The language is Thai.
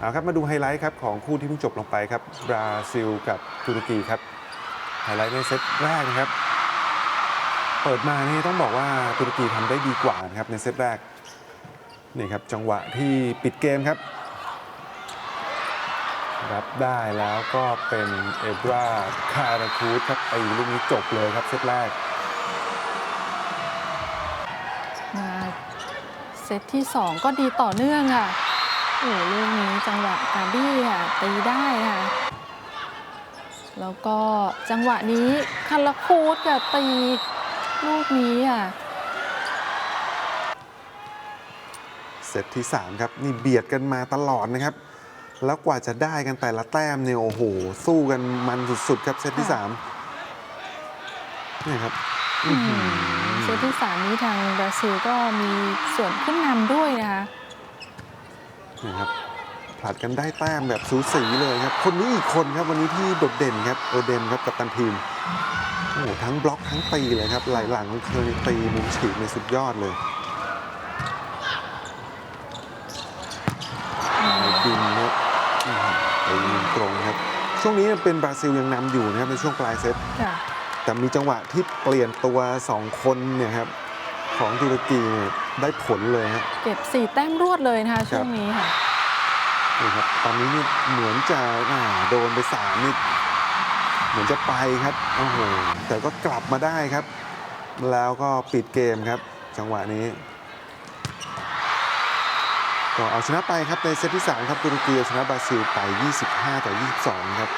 เอาครับมาดูไฮไลท์ครับของคู่ที่เพิ่งจบลงไปครับบราซิลกับตุรกีครับไฮไลท์ในเซตแรกนะครับ เปิดมานี่ต้องบอกว่าตุรกีทำได้ดีกว่านะครับในเซตแรกนี่ครับจังหวะที่ปิดเกมครับ รับได้แล้วก็เป็นเอบราคาราคูดครับตีลูกนี้จบเลยครับเซตแรกมาเซตที่ 2 ก็ดีต่อเนื่องค่ะ โอ้ลูกนี้จังหวะการดี้ค่ะตีได้ค่ะ แล้วก็จังหวะนี้คาราคูดกับตีลูกนี้ค่ะเซตที่ 3 ครับ นี่เบียดกันมาตลอดนะครับ แล้วกว่าจะได้กันแต่ละแต้มเนี่ย โอ้โห สู้กันมันสุดๆ ครับเซตที่ค่ะ3นี่ครับอืมเซตที่ 3 นี้ทางบราซิลก็มีส่วนขึ้นนำด้วยนะคะ นี่ครับผลัดกันได้แต้มแบบสูสีเลยครับ คนนี้อีกคนครับวันนี้ที่โดดเด่นครับเออเดนครับกับตันทีมโอ้โหทั้งบล็อกทั้งตีเลยครับไหลหลังของเธอนี่ตีมุมฉีกในสุดยอดเลยบินครับอืมตีมุมตรงครับ ช่วงนี้เป็นบราซิลยังนำอยู่นะครับในช่วงปลายเซตค่ะแต่มีจังหวะที่เปลี่ยนตัว 2 คนเนี่ยครับ ของตุรกีเนี่ยได้ผลเลยฮะเก็บ 4 แต้มรวดเลยนะคะช่วงนี้ค่ะนี่ครับตอนนี้นี่เหมือนจะอ่าโดนไปสามนี่เหมือนจะไปครับโอ้โหแต่ก็กลับมาได้ครับ แล้วก็ปิดเกมครับ จังหวะนี้ก็เอาชนะไปครับในเซตที่ 3 ครับตุรกีเอาชนะบราซิลไป 25 ต่อ 22 ครับ